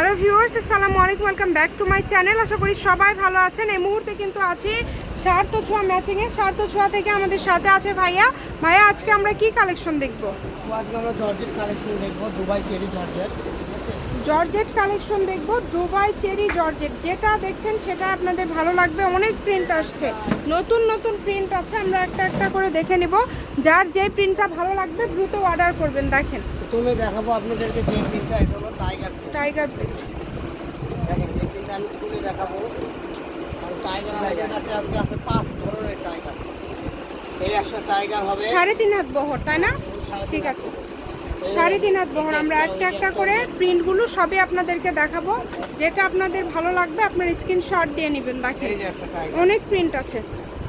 Hello viewers, আসসালামু আলাইকুম, welcome back to my channel. আশা করি সবাই ভালো আছেন। এই মুহূর্তে কিন্তু আছি সার্থ ছোঁয়া ম্যাচিংয়ে। সার্থ ছোঁয়া থেকে আমাদের সাথে আছে ভাইয়া। ভাইয়া, আজকে আমরা কি কালেকশন দেখব? আজকে আমরা জর্জেট কালেকশন দেখব, Dubai cherry georgette. Georgette collection দেখব দুবাই চেরি জর্জেট। যেটা দেখছেন সেটা আপনাদের ভালো লাগবে অনেক প্রিন্ট আসছে। নতুন নতুন প্রিন্ট আছে আমরা একটা একটা করে দেখে নেব। যার যে প্রিন্টটা ভালো লাগবে দ্রুত অর্ডার করবেন দেখেন। প্রথমে দেখাবো আপনাদেরকে যে প্রিন্টটা এটা হলো টাইগার টাইগার প্রিন্ট দেখেন যে প্রিন্টটা আমি খুলে দেখাবো। আর টাইগার আমাদের কাছে আজকে আছে পাঁচ ধরনের টাইগার এই একটা টাইগার হবে। সাড়ে তিন হাত বহর তাই না? ঠিক আছে। সাড়ে তিন হাত বহর আমরা একটা একটা করে প্রিন্টগুলো সবই আপনাদেরকে দেখাবো। যেটা আপনাদের ভালো লাগবে আপনার স্ক্রিনশট দিয়ে নেবেন দেখেন অনেক প্রিন্ট আছে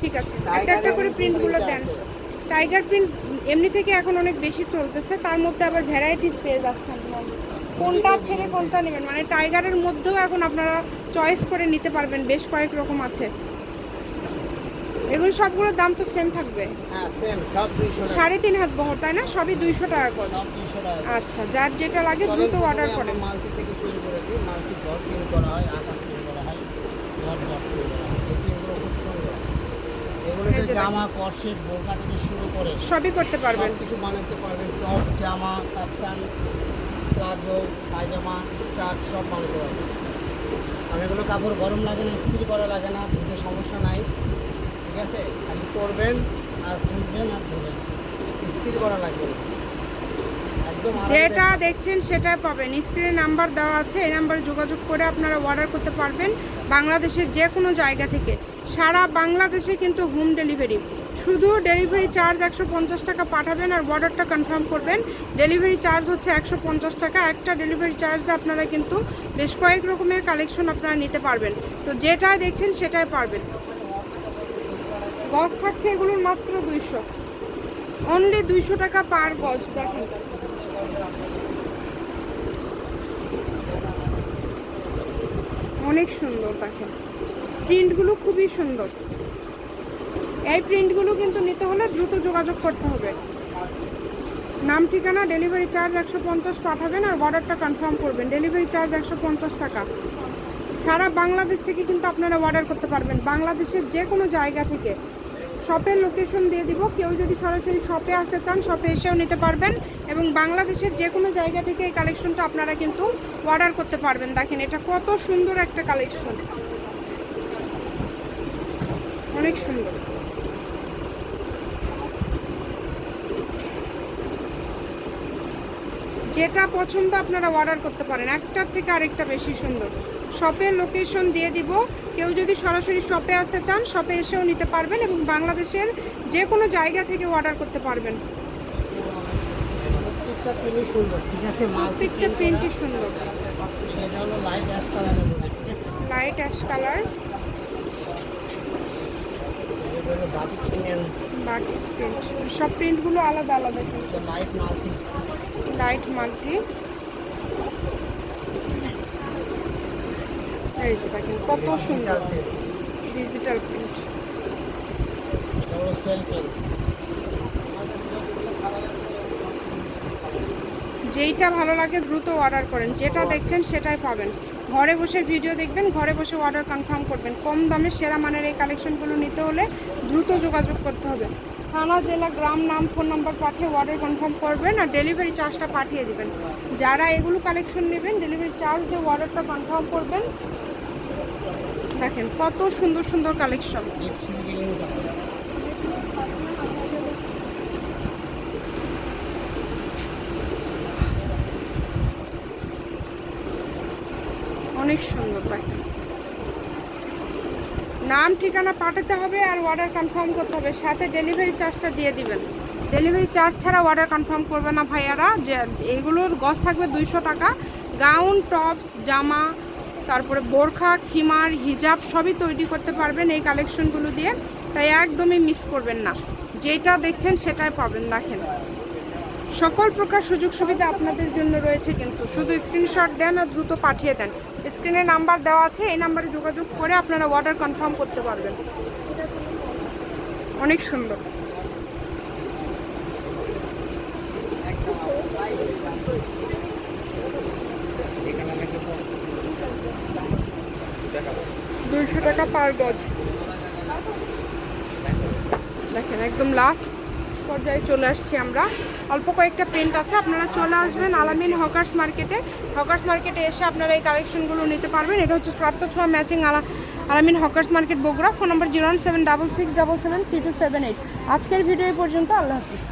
ঠিক আছে। একটা একটা করে প্রিন্টগুলো দেন। টাইগার প্রিন্ট এমনি থেকে এখন অনেক বেশি চলতেছে তার মধ্যে আবার ভ্যারাইটিস পেয়ে যাচ্ছেন কোনটা ছেড়ে কোনটা নেবেন? মানে টাইগারের মধ্যেও এখন আপনারা চয়েস করে নিতে পারবেন বেশ কয়েক রকম আছে। এগুলো সবগুলোর দাম তো সেম থাকবে। হ্যাঁ সাড়ে তিন হাত বহর তাই না? সবই দুইশো টাকা করে। আচ্ছা যার যেটা লাগে দ্রুত অর্ডার করেন। থেকে শুরু করে দিই। ঘর করা হয় আকাশ করা হয় ঘর ঘর প্রিন্টগুলো খুব সুন্দর। এগুলোতে জামা করসেট বোরকা থেকে শুরু করে সবই করতে পারবেন। কিছু বানাতে পারবেন। টপ জামা কাপ্তান প্লাজো পায়জামা স্কার্ট সব বানাতে পারবেন। আর এগুলো কাপড় গরম লাগে না ইস্ত্রি করা লাগে না ধুতে সমস্যা নাই। ঠিক আছে? খালি করবেন আর খুলবেন আর ধুবেন ইস্ত্রি করা লাগবে। যেটা দেখছেন সেটাই পাবেন। স্ক্রিনে নাম্বার দেওয়া আছে, এই নাম্বারে যোগাযোগ করে আপনারা অর্ডার করতে পারবেন বাংলাদেশের যে কোনো জায়গা থেকে। সারা বাংলাদেশে কিন্তু হোম ডেলিভারি শুধু ডেলিভারি চার্জ একশো পঞ্চাশ টাকা পাঠাবেন আর অর্ডারটা কনফার্ম করবেন। ডেলিভারি চার্জ হচ্ছে একশো পঞ্চাশ টাকা। একটা ডেলিভারি চার্জ দিয়ে আপনারা কিন্তু বেশ কয়েক রকমের কালেকশন আপনারা নিতে পারবেন। তো যেটা দেখছেন সেটাই পারবেন। গজ থাকছে এগুলোর মাত্র দুইশো। অনলি দুইশো টাকা পার গজ, দেখেন। অনেক সুন্দর, দেখেন। প্রিন্টগুলো খুবই সুন্দর। এই প্রিন্টগুলো কিন্তু নিতে হলে দ্রুত যোগাযোগ করতে হবে। নাম, ঠিকানা ডেলিভারি চার্জ একশো পঞ্চাশ পাঠাবেন আর অর্ডারটা কনফার্ম করবেন। ডেলিভারি চার্জ একশো পঞ্চাশ টাকা। সারা বাংলাদেশ থেকে কিন্তু আপনারা অর্ডার করতে পারবেন। বাংলাদেশের যে কোনো জায়গা থেকে শপের লোকেশন দিয়ে দিব। কেউ যদি সরাসরি শপে আসতে চান শপে এসেও নিতে পারবেন এবং বাংলাদেশের যে কোনো জায়গা থেকে এই কালেকশনটা আপনারা কিন্তু অর্ডার করতে পারবেন। দেখেন, এটা কত সুন্দর একটা কালেকশন অনেক সুন্দর। যেটা পছন্দ আপনারা অর্ডার করতে পারেন। একটার থেকে আরেকটা বেশি সুন্দর। শপের লোকেশন দিয়ে দিব। কেউ যদি সরাসরি শপে আসতে চান শপে এসেও নিতে পারবেন এবং বাংলাদেশের যে কোনো জায়গা থেকে অর্ডার করতে পারবেন। প্রত্যেকটা প্রিন্টই সুন্দর লাইট অ্যাশ কালার সব প্রিন্টগুলো আলাদা আলাদা। লাইট লাইট মাল্টি এই কত সুন্দর। ডিজিটাল প্রিন্ট যেইটা ভালো লাগে দ্রুত অর্ডার করেন। যেটা দেখছেন সেটাই পাবেন। ঘরে বসে ভিডিও দেখবেন, ঘরে বসে অর্ডার কনফার্ম করবেন। কম দামে সেরা মানের এই কালেকশনগুলো নিতে হলে দ্রুত যোগাযোগ করতে হবে। থানা, জেলা, গ্রাম, নাম ফোন নাম্বার পাঠিয়ে অর্ডার কনফার্ম করবেন আর ডেলিভারি চার্জটা পাঠিয়ে দেবেন। যারা এগুলো কালেকশন নেবেন ডেলিভারি চার্জ দিয়ে অর্ডারটা কনফার্ম করবেন। দেখেন কত সুন্দর সুন্দর কালেকশন অনেক সুন্দর দেখেন নাম, ঠিকানা পাঠাতে হবে আর অর্ডার কনফার্ম করতে হবে। সাথে ডেলিভারি চার্জটা দিয়ে দিবেন। ডেলিভারি চার্জ ছাড়া অর্ডার কনফার্ম করবে না ভাইয়ারা। যে এগুলোর গজ থাকবে দুইশো টাকা। গাউন টপস জামা, তারপরে বোরখা, খিমার, হিজাব সবই তৈরি করতে পারবেন এই কালেকশনগুলো দিয়ে। তাই একদমই মিস করবেন না। যেটা দেখছেন সেটাই পাবেন, দেখেন। সকল প্রকার সুযোগ সুবিধা আপনাদের জন্য রয়েছে কিন্তু শুধু স্ক্রিনশট দেন আর দ্রুত পাঠিয়ে দেন। স্ক্রিনে নাম্বার দেওয়া আছে, এই নাম্বারে যোগাযোগ করে আপনারা অর্ডার কনফার্ম করতে পারবেন। অনেক সুন্দর। দুইশো টাকা পার গজ দেখেন, একদম লাস্ট পর্যায়ে চলে আসছি আমরা। অল্প কয়েকটা প্রিন্ট আছে, আপনারা চলে আসবেন আলামিন হকার্স মার্কেটে। হকার্স মার্কেটে এসে আপনারা এই কালেকশনগুলো নিতে পারবেন। এটা হচ্ছে স্বার্থ ছোঁয়া ম্যাচিং আলা Alamin hawkers market Bogura. Phone number zero one seven double six double seven three two seven eight. আজকের ভিডিও পর্যন্ত, আল্লাহ হাফিজ।